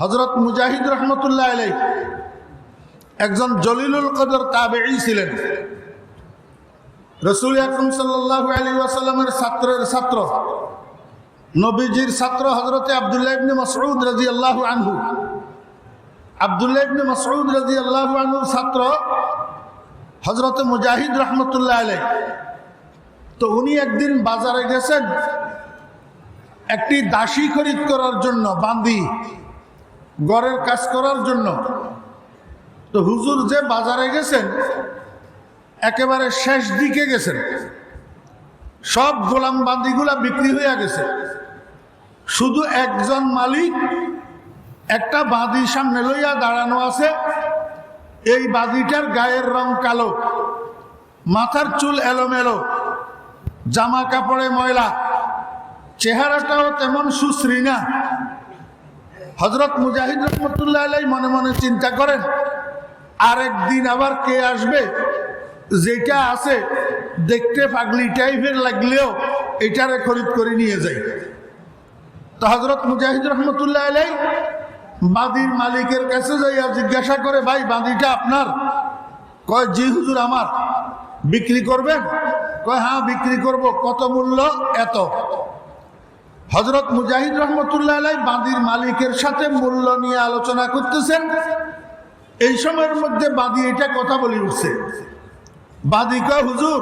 হজরত মুজাহিদ রহমতুল্লাহ আলাই একজন জলিলুল কদর তাবেই ছিলেন। রসুল আকরম সাল্লাহ আলী ওয়াসাল্লামের ছাত্রের ছাত্র, নবীজির ছাত্র হজরতে আবদুল্লাহ ইবনে মাসউদ রাজি আল্লাহ আনহু। আবদুল্লাহ ইবনে মাসউদ রাজি আল্লাহ আনহুর ছাত্র হজরতে মুজাহিদ রহমতুল্লাহ আলাই তো উনি একদিন বাজারে গেছেন, একটি দাসী খরিদ করার জন্য বান্দি গড়ের কাজ করার জন্য। তো হুজুর যে বাজারে গেছেন, একেবারে শেষ দিকে গেছেন। সব গোলাম বান্দিগুলা বিক্রি হইয়া গেছে। শুধু একজন মালিক, একটা বাঁধি সামনে লইয়া দাঁড়ানো আছে। এই বাঁধিটার গায়ের রং কালো, মাথার চুল এলোমেলো, জামা কাপড়ে ময়লা, চেহারাটাও তেমন সুশ্রী না। হজরত মুজাহিদ রহমতুল্লাহ আলাই মনে মনে চিন্তা করেন, আরেকদিন আবার কে আসবে? যেটা আছে, দেখতে পাগলি টাইপের লাগলেও এটারে খরিদ করে নিয়ে যাই। তো হজরত মুজাহিদ রহমতুল্লাহ আলাই বাদির মালিকের কাছে যাইয়া জিজ্ঞাসা করে, ভাই বাদিটা আপনার? কয়, জি, হুজুর, আমার। বিক্রি করবেন? কয় হ্যাঁ বিক্রি করব। কত মূল্য? এত। হজরত মুজাহিদ রহমতুল্লাহ আলাই বাঁদির মালিকের সাথে মূল্য নিয়ে আলোচনা করতেছেন। এই সময়ের মধ্যে বাঁধি এটা কথা বলে উঠছে। বাঁধি কয়, হুজুর,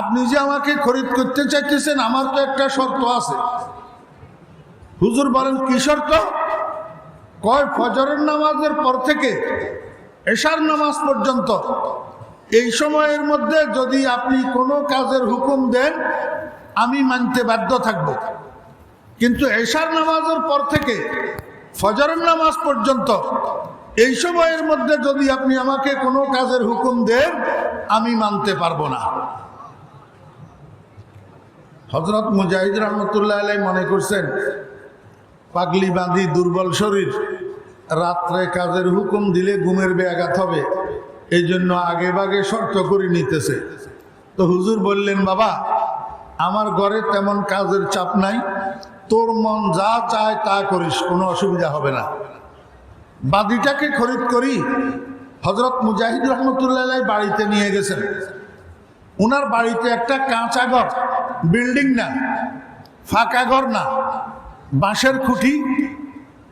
আপনি যে আমাকে খরিদ করতে চাইতেছেন, আমার তো একটা শর্ত আছে। হুজুর বলেন, কি শর্ত? কয়, ফজরের নামাজের পর থেকে এশার নামাজ পর্যন্ত এই সময়ের মধ্যে যদি আপনি কোনো কাজের হুকুম দেন, আমি মানতে বাধ্য থাকব। কিন্তু এশার নামাজের পর থেকে, ফজরের নামাজ পর্যন্ত, এই সময়ের মধ্যে যদি আপনি আমাকে কোনো কাজের হুকুম দেন, আমি মানতে পারব না। হজরত মুজাহিদ রহমতুল্লাহ আলাই মনে করছেন, পাগলি বাঁধি দুর্বল শরীর, রাত্রে কাজের হুকুম দিলে ঘুমের ব্যাঘাত হবে এই জন্য আগে বাগে শর্ত করে নিতেছে। তো হুজুর বললেন, বাবা, আমার ঘরে তেমন কাজের চাপ নাই তোর মন যা চায় তা করিস, কোনো অসুবিধা হবে না। বাদিটাকে খরিদ করি হজরত মুজাহিদ রহমতুল্লাহ বাড়িতে নিয়ে গেছেন। ওনার বাড়িতে একটা কাঁচা ঘর, বিল্ডিং না, ফাঁকা ঘর না, বাঁশের খুঁটি,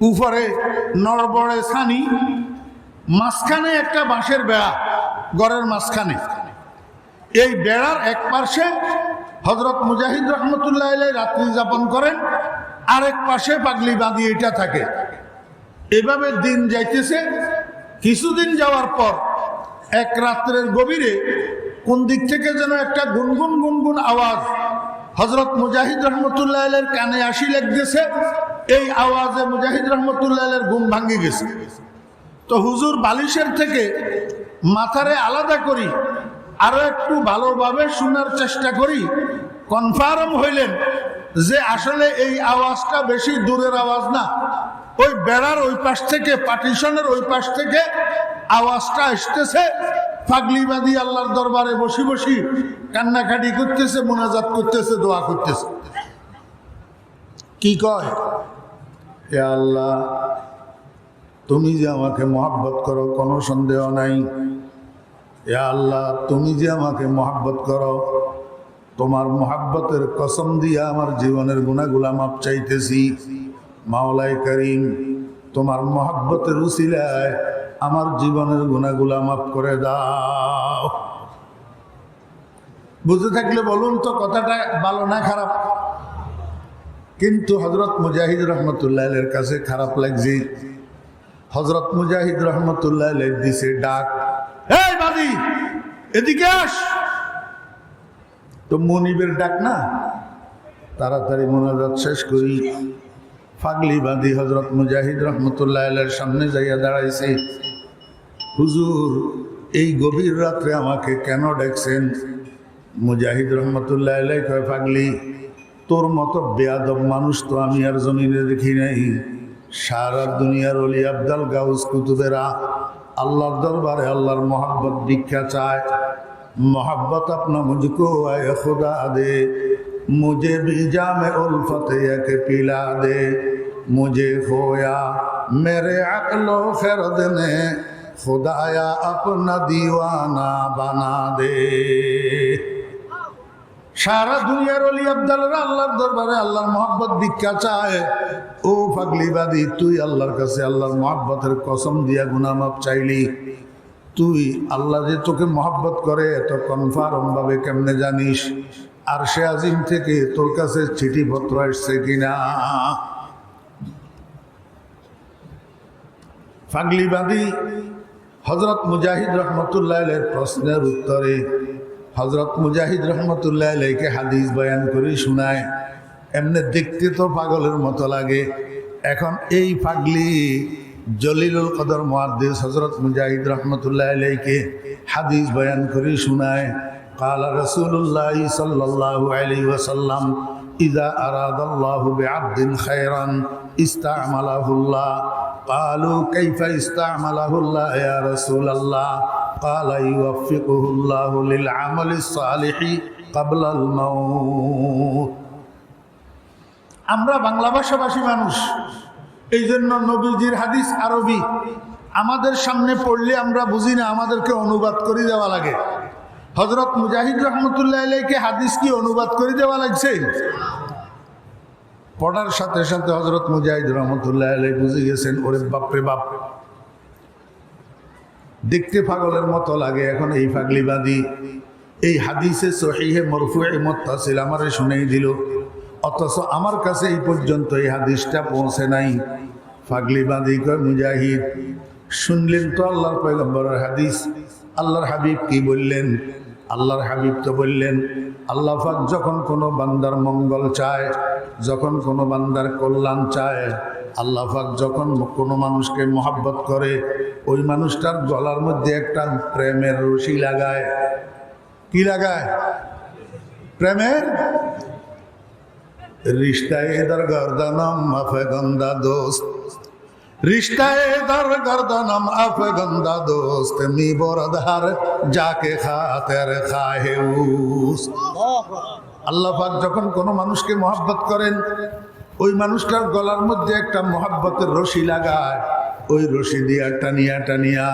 উপরে নড়বড়ে ছানি, মাঝখানে একটা বাঁশের বেড়া, ঘরের মাঝখানে। এই বেড়ার এক পাশে হজরত মুজাহিদ রহমতুল্লাহ রাত্রি যাপন করেন, আরেক পাশে পাগলি বাঁধিয়ে এটা থাকে। এভাবে দিন যাইতেছে, কিছুদিন যাওয়ার পর এক রাত্রের গভীরে কোন দিক থেকে যেন একটা গুনগুন গুনগুন আওয়াজ হজরত মুজাহিদ রহমতুল্লাহ কানে আসি লাগতেছে, এই আওয়াজে মুজাহিদ রহমতুল্লাহ ঘুম ভাঙ্গি গেছে। তো হুজুর বালিশের থেকে মাথারে আলাদা করি আরও একটু ভালোভাবে শোনার চেষ্টা করি। কনফার্ম হইলেন যে আসলে এই আওয়াজটা বেশি দূরের আওয়াজ না। ওই বেড়ার ওই পাশ থেকে পার্টিশনের ওই পাশ থেকে আওয়াজটা আসতেছে। ফাগলিবাদী আল্লাহর দরবারে বসি বসি কান্নাকাটি করতেছে, মোনাজাত করতেছে, দোয়া করতেছে। কি কয়? আল্লাহ, তুমি যে আমাকে মহাব্বত করো, কোনো সন্দেহ নাই। এ আল্লাহ, তুমি যে আমাকে মহাব্বত করো, তোমার মহাব্বতের কসম দিয়ে আমার জীবনের গুণাগুলা মাপ চাইতেছি। মাওলাই করিম, তোমার মহাব্বতের উসিলায় আমার জীবনের গুণাগুলা মাফ করে দাও। বুঝে থাকলে বলুন তো, কথাটা ভালো না খারাপ? কিন্তু হজরত মুজাহিদ রহমতুল্লাহ কাছে খারাপ লাগছে। হজরত মুজাহিদ রহমতুল্লাহ দিছে ডাক। বাদি এদিকে আস। তো মনিবের ডাক না? তাড়াতাড়ি মোনাজাত শেষ করি। ফাগলি বাঁধি হজরত মুজাহিদ রহমতুল্লাহ সামনে যাইয়া দাঁড়াইছে। হুজুর, এই গভীর রাত্রে আমাকে কেন ডাকছেন? মুজাহিদ রহমতুল্লাহ কয় ফাগলি তোর মতো বেয়াদব মানুষ তো আমি আর জমিনে দেখি নাই। সারা দুনিয়ার অলি আবদাল গাউস কুতুবেরা اللہ دربار اللہ محبت دکھا چائے محبت اپنا مجھ کو اے خدا دے مجھے بھی جام الفت یک پلا دے مجھے کھویا میرے عقل و فرد نے خدایا اپنا دیوانہ بنا دے সারা দুনিয়ার অলি আব্দালরা আল্লাহর দরবারে আল্লাহর মহব্বত ভিক্ষা চায়। ও পাগলিবাদী, তুই আল্লাহর কাছে আল্লাহর মহব্বতের কসম দিয়া গুনামাপ চাইলি। তুই আল্লাহ যে তোকে মহব্বত করে, এত কনফার্ম ভাবে কেমনে জানিস? আর সে আজিম থেকে তোর কাছে চিঠিপত্র আসছে কিনা? ফাগলিবাদী হজরত মুজাহিদ রহমতুল্লাহ প্রশ্নের উত্তরে হজরত মুজাহিদ রহমতুল্লাহ আলাইকে হাদিস বয়ান করে শোনায় এমনি দেখতে তো পাগলের মতো লাগে এখন এই পাগলি জলিলুল কদর মুহাদ্দিস হজরত মুজাহিদ রহমতুল্লাহ আলাইকে হাদিস বয়ান করে শোনায় قال رسول الله صلى الله عليه وسلم إذا أراد الله بعبد خيرا استعمله الله قالوا كيف استعمله الله يا رسول الله قال يوفقه الله للعمل الصالح قبل الموت আমরা বাংলা ভাষাভাষী মানুষ এই জন্য নবীজির হাদিস আরবি আমাদের সামনে পড়লে আমরা বুঝি না আমাদেরকে অনুবাদ করে দেওয়া লাগে হজরত মুজাহিদ রহমতুল্লাহ আলাইকে হাদিস কি অনুবাদ করে দেওয়া লাগছে পড়ার সাথে সাথে হজরত মুজাহিদ রহমতুল্লাহ আলাই বুঝে গেছেন ওরে বাপরে বাপ দেখতে পাগলের মতো লাগে, এখন এই পাগলিবাদী। এই হাদিসে সহিহে মরফুয়ে মোত্তাসিল আমারে শুনেই দিল। অথচ আমার কাছে এই পর্যন্ত এই হাদিসটা পৌঁছে নাই। ফাগলিবাদী কয় মুজাহিদ, শুনলেন তো আল্লাহর পয়গম্বরের হাদিস। আল্লাহর হাবিব কি বললেন? আল্লাহর হাবিব তো বললেন, আল্লাহ যখন কোনো বান্দার মঙ্গল চায়, যখন কোনো বান্দার কল্যাণ চায়, আল্লাহ যখন কোনো মানুষকে মহাব্বত করে, ওই মানুষটার গলার মধ্যে একটা প্রেমের রশি লাগায়। কি লাগায়? প্রেমের? রিস্তায় দর গর্দনম মাফে গন্দা দোস্ত। আফ দোস্ত বরধার যখন কোনো মানুষকে মহাব্বত করেন, ওই মানুষটার গলার মধ্যে একটা মহাব্বতের রশি লাগায়। ওই রশি দিয়া টানিয়া টানিয়া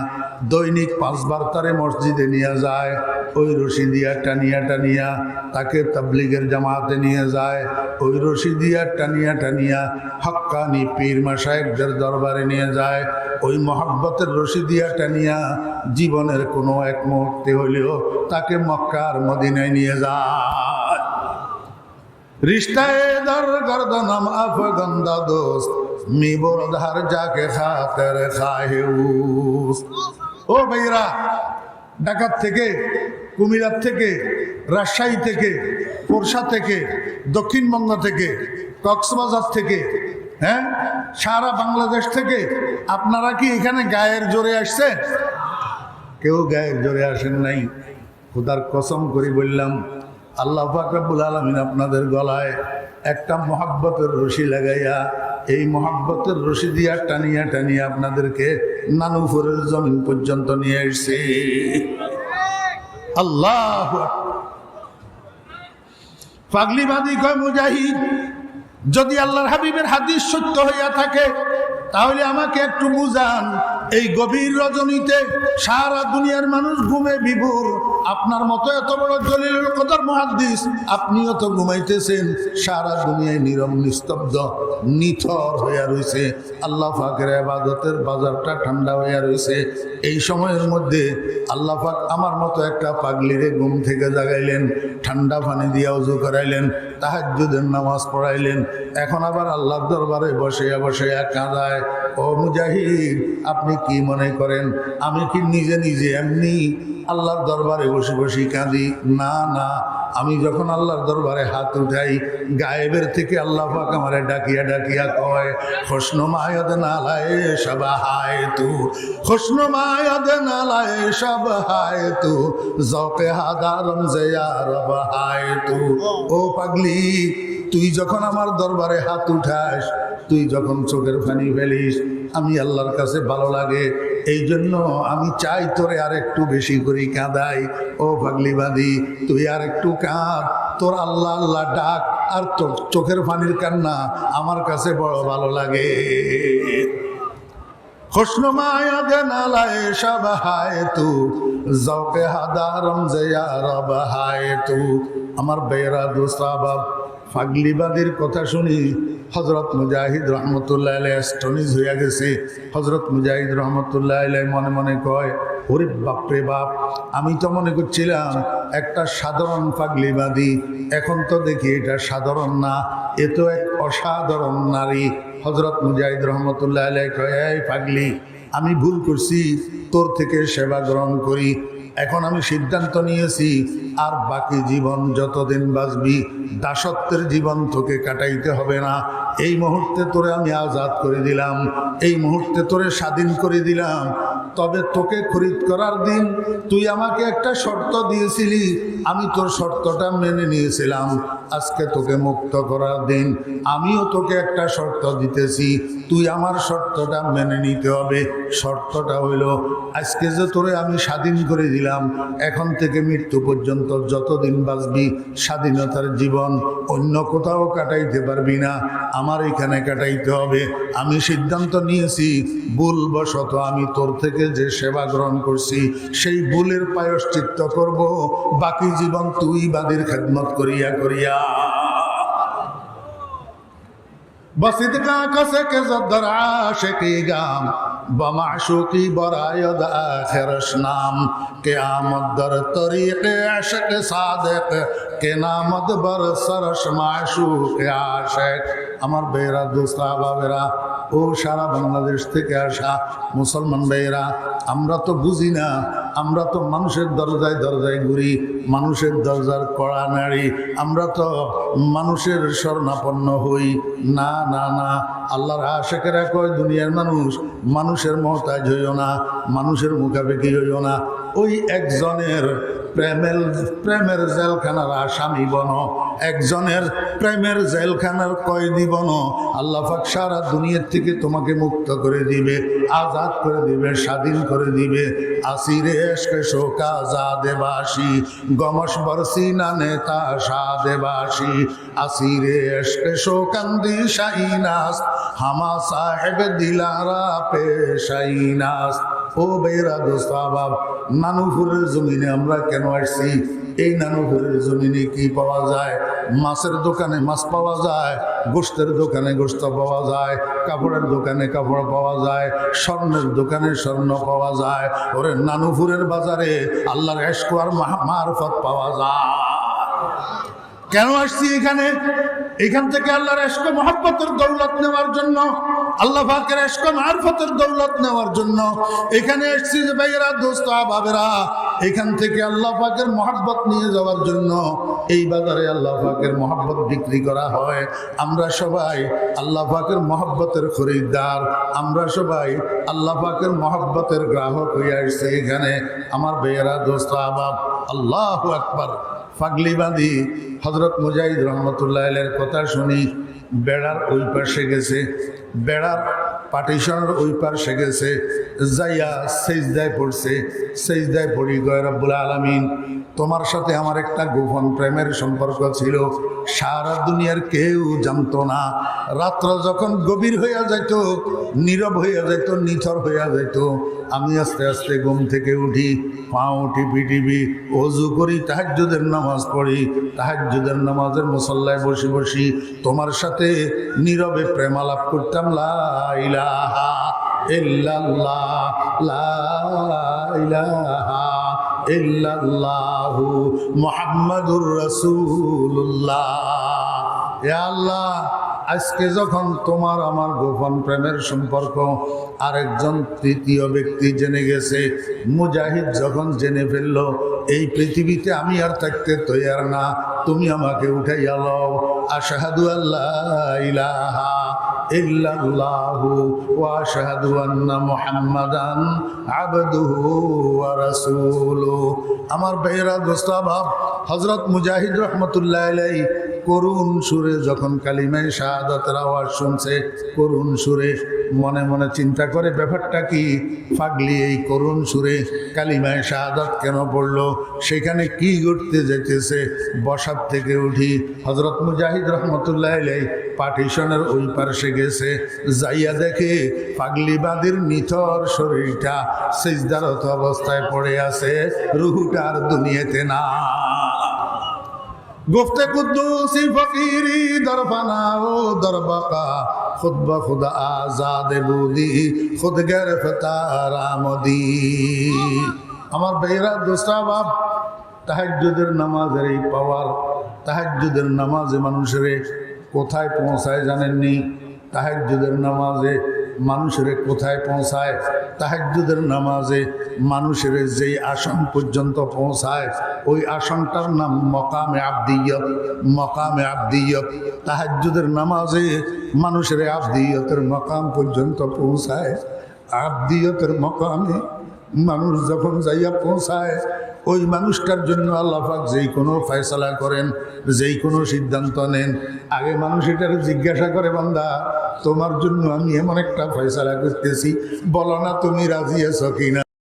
দৈনিক পাঁচবার তারে মসজিদে নিয়ে যায়। ওই রশি দিয়া টানিয়া টানিয়া তাকে তাবলিগের জামাতে নিয়ে যায়। ওই রশি দিয়া টানিয়া টানিয়া হক্কানি পীর মাসাহেবদের দরবারে নিয়ে যায়। ওই মহাব্বতের রশি দিয়া টানিয়া জীবনের কোনো এক মুহূর্তে হলেও তাকে মক্কার মদিনায় নিয়ে যায়। রিস্তায় দর গর্দনম আফ গন্দা দোস্ত। মি বরধার যাকে খাতের খাহেউস। ও ভাইরা ঢাকার থেকে কুমিরার থেকে, রাজশাহী থেকে পোরশা থেকে, দক্ষিণবঙ্গ থেকে, কক্সবাজার থেকে হ্যাঁ? সারা বাংলাদেশ থেকে আপনারা কি এখানে গায়ের জোরে আসছেন? কেউ গায়ের জোরে আসেন নাই। খুদার কসম করি বললাম, আল্লাহ ফাকরাবুল আলমিন আপনাদের গলায় একটা মহাব্বতের রশি লাগাইয়া এই মহাব্বতের রশি দিয়া টানিয়া টানিয়া আপনাদেরকে নানুপুরের জমিন পর্যন্ত নিয়ে এসছে। আল্লাহ পাগলিবাদী কয় মুজাহিদ, যদি আল্লাহর হাবিবের হাদিস সত্য হইয়া থাকে, তাহলে আমাকে একটু বুঝান, এই গভীর রজনীতে সারা দুনিয়ার মানুষ ঘুমে বিভোর আপনার মতো এত বড় জলিল কদর মহাদ্দিস আপনিও তো ঘুমাইতেছেন, সারা দুনিয়ায় নীরব, নিস্তব্ধ, নিথর হইয়া রয়েছে আল্লাহ ফাকের আবাদতের বাজারটা ঠান্ডা হইয়া রয়েছে এই সময়ের মধ্যে আল্লাহ পাক আমার মতো একটা পাগলিরে ঘুম থেকে জাগাইলেন, ঠান্ডা পানি দিয়ে উজু করাইলেন, তাহাজ্জুদের নামাজ পড়াইলেন। এখন আবার আল্লাহর দরবারে বসে বসে কাঁদায়, ও মুজাহিদ, আপনি কি মনে করেন? আমি কি নিজে নিজে এমনি আল্লাহর দরবারে বসে বসে কাঁদি। না না, আমি যখন আল্লাহর দরবারে হাত উঠাই, গায়েবের থেকে আল্লাহ পাক আমারে ডাকিয়া ডাকিয়া কয় খোসন মায়দ নালায় সব হায় তু খোসন মায়দ নালায় সব হায় তু জকে হাদারম জয়া হায় তু। ও পাগলি, তুই যখন আমার দরবারে হাত উঠাস, তুই যখন চোখের পানি ফেলিস, আমি আল্লাহর কাছে ভালো লাগে এই জন্য আমি চাই তোরে আর একটু বেশি করে কাঁদাই। ও পাগলিবাদী তুই আর একটু কাঁদ। তোর আল্লাহ আল্লাহ ডাক, আর তোর চোখের পানির কান্না আমার কাছে বড় ভালো লাগে। তু আমার বেরা দুসরা বাবা ফাগলিবাদের কথা শুনি হজরত মুজাহিদ রহমতুল্লাহ আলাই স্টনিজ হইয়া গেছে। হজরত মুজাহিদ রহমতুল্লাহ আলাই মনে মনে কয়, ওরে বাপরে বাপ, আমি তো মনে করছিলাম একটা সাধারণ ফাগলিবাদী, এখন তো দেখি এটা সাধারণ না, এ তো এক অসাধারণ নারী। হজরত মুজাহিদ রহমতুল্লাহ আলাই কয় পাগলি আমি ভুল করছি, তোর থেকে সেবা গ্রহণ করি এখন আমি সিদ্ধান্ত নিয়েছি, আর বাকি জীবন যতদিন বাঁচবি, দাসত্বের জীবন তোকে কাটাইতে হবে না। এই মুহূর্তে তোরে আমি আজাদ করে দিলাম, এই মুহূর্তে তোরে স্বাধীন করে দিলাম। তবে তোকে খরিদ করার দিন তুই আমাকে একটা শর্ত দিয়েছিলি, আমি তোর শর্তটা মেনে নিয়েছিলাম। আজকে তোকে মুক্ত করার দিন। আমিও তোকে একটা শর্ত দিতেছি। তুই আমার শর্তটা মেনে নিতে হবে। শর্তটা হইল, আজকে যে তোরে আমি স্বাধীন করে দিলাম, এখন থেকে মৃত্যু পর্যন্ত যতদিন বাঁচবি, স্বাধীনতার জীবন অন্য কোথাও কাটাইতে পারবি না। আমার এখানে কাটাইতে হবে। আমি সিদ্ধান্ত নিয়েছি, ভুলবশত আমি তোর থেকে যে সেবা গ্রহণ করছি, সেই ভুলের পায়শ্চিত্ত করব। বাকি জীবন তুই বাদির খেদমত করিয়া করিয়া بسید کا کس کے زدر عاشقی گام بمعشوقی براید آخرش نام قیامت در طریق عشق صادق کے نامد بر سرش معشوق عاشق আমার বেয়েরা দোস্তা বাবেরা ও সারা বাংলাদেশ থেকে আসা মুসলমান বেয়েরা আমরা তো বুঝি না আমরা তো মানুষের দরজায় দরজায় ঘুরি, মানুষের দরজার কড়া নাড়ি, আমরা তো মানুষের স্বর্ণাপন্ন হই। না না না, আল্লাহর আশেকেরা কয়, দুনিয়ার মানুষ মানুষের মহতাজ হইও না, মানুষের মুখাপেক্ষি হইও না। ওই একজনের প্রেমের প্রেমের জেলখানার আসামি বন, একজনের প্রেমের জেলখানার কয়েদি বন, আল্লাহ পাক সারা দুনিয়ার থেকে তোমাকে মুক্ত করে দিবে, আজাদ করে দিবে, স্বাধীন করে দিবে, আসিরে এসকে শোকা দেবাসী, গমস বরসি না নেতা দেবাসী, আসিরে এসকে শোকান্দি শাহিনাস হামা সাহেব দিলারা পেশাইনাস। ও বেরা দোস্তাবাব নানুপুরের জমিনে আমরা কেন আসছি? এই নানুপুরের জমিনে কি পাওয়া যায়? মাছের দোকানে মাছ পাওয়া যায় গোস্তের দোকানে গোস্ত পাওয়া যায়, কাপড়ের দোকানে কাপড় পাওয়া যায়, স্বর্ণের দোকানে স্বর্ণ পাওয়া যায়। ওরে নানুপুরের বাজারে আল্লাহর এসকোয়ার মারফত পাওয়া যায়। কেন আসছি এখানে? এখান থেকে আল্লাহর এস্ক মহাব্বতের দৌলত নেওয়ার জন্য, আল্লাহ পাকের এস্ক মারফতের দৌলত নেওয়ার জন্য এখানে এসছি যে ভাইয়েরা, দোস্ত বাবেরা এখান থেকে আল্লাহ পাকের মহাব্বত নিয়ে যাওয়ার জন্য এই বাজারে আল্লাহ পাকের মহাব্বত বিক্রি করা হয়। আমরা সবাই আল্লাহ পাকের মহাব্বতের খরিদ্দার। আমরা সবাই আল্লাহ পাকের মহাব্বতের গ্রাহক হয়ে আসছে এখানে। আমার বেয়েরা দোস্ত আবাব আল্লাহ আকবার। ফাগলিবাদী হজরত মুজাহিদ রহমতুল্লাহ কথা শুনি, বেড়ার ওই পাশে গেছে। বেড়ার পার্টিশনের ওই পাশে গেছে, যাইয়া সেজদায় পড়ছে, সেজদায় পড়ি গয় রব্বুল আলমিন, তোমার সাথে আমার একটা গোপন প্রেমের সম্পর্ক ছিল। সারা দুনিয়ার কেউ জানতো না। রাত্র যখন গভীর হইয়া যাইত, নীরব হইয়া যাইত, নিথর হইয়া যাইত, আমি আস্তে আস্তে ঘুম থেকে উঠি পাও টিপি টিপি অজু করি, তাহাজ্জুদের নামাজ পড়ি, তাহাজ্জুদের নামাজের মুসল্লায় বসে বসি, তোমার সাথে নীরবে প্রেমালাপ করতাম, লা ইলাহা ইল্লাল্লাহ, লা ইলাহা ইল্লাল্লাহু মুহাম্মাদুর রাসূলুল্লাহ। আজকে যখন তোমার আমার গোপন প্রেমের সম্পর্ক আরেকজন তৃতীয় ব্যক্তি জেনে গেছে, মুজাহিদ যখন জেনে ফেলল, এই পৃথিবীতে আমি আর থাকতে তৈয়ার না, তুমি আমাকে উঠাইয়া লও, আশাহাদু আল্লাহ ইলাহা ইল্লাল্লাহু ওয়া আশহাদু আন্না মুহাম্মাদান আবদুহু ওয়া রাসূলুহু। আমার বেহরা দোস্তাবাব হযরত মুজাহিদ রহমতুল্লাহ আলাইহি করুণ সুরে যখন কালিমায় শাহাদাতের আওয়াজ শুনছে, করুণ সুরে মনে মনে চিন্তা করে, ব্যাপারটা কি? পাগলি এই করুণ সুরে কালিমায় শাহাদাত কেন পড়ল? সেখানে কি ঘটতে যেতেছে বসার থেকে উঠি হজরত মুজাহিদ রহমতুল্লাহ পার্টিশনের ওই পার্শ্বে গেছে, যাইয়া দেখে পাগলিবাদীর নিথর শরীরটা সিজদারত অবস্থায় পড়ে আছে, রুহুটা আর দুনিয়াতে না گفت قدوسی فقیری در فنا و در بقا خود به خود آزاد بودی خود گرفتار آمدی আমার বেহরা দোস্তা বাপ তাহাজ্জুদের নামাজের এই পাওয়ার তাহাজ্জুদের নামাজে মানুষের কোথায় পৌঁছায় জানেননি তাহাজ্জুদের নামাজে মানুষের কোথায় পৌঁছায়? তাহাজুদের নামাজে মানুষের যেই আসন পর্যন্ত পৌঁছায়, ওই আসনটার নাম মকামে আবদিয়ত মকামে আবদিয়ত। তাহাজুদের নামাজে মানুষের আবদিয়তের মকাম পর্যন্ত পৌঁছায়, আবদিয়তের মকামে মানুষ যখন যাইয়া পৌঁছায়, ওই মানুষটার জন্য আল্লাহাক যেই কোনো ফয়সলা করেন, যেই কোনো সিদ্ধান্ত নেন। আগে মানুষ এটার জিজ্ঞাসা করে, বান্দা, তোমার জন্য আমি এমন একটা ফয়সলা করতেছি, বলো না তুমি রাজি আছো কিনা?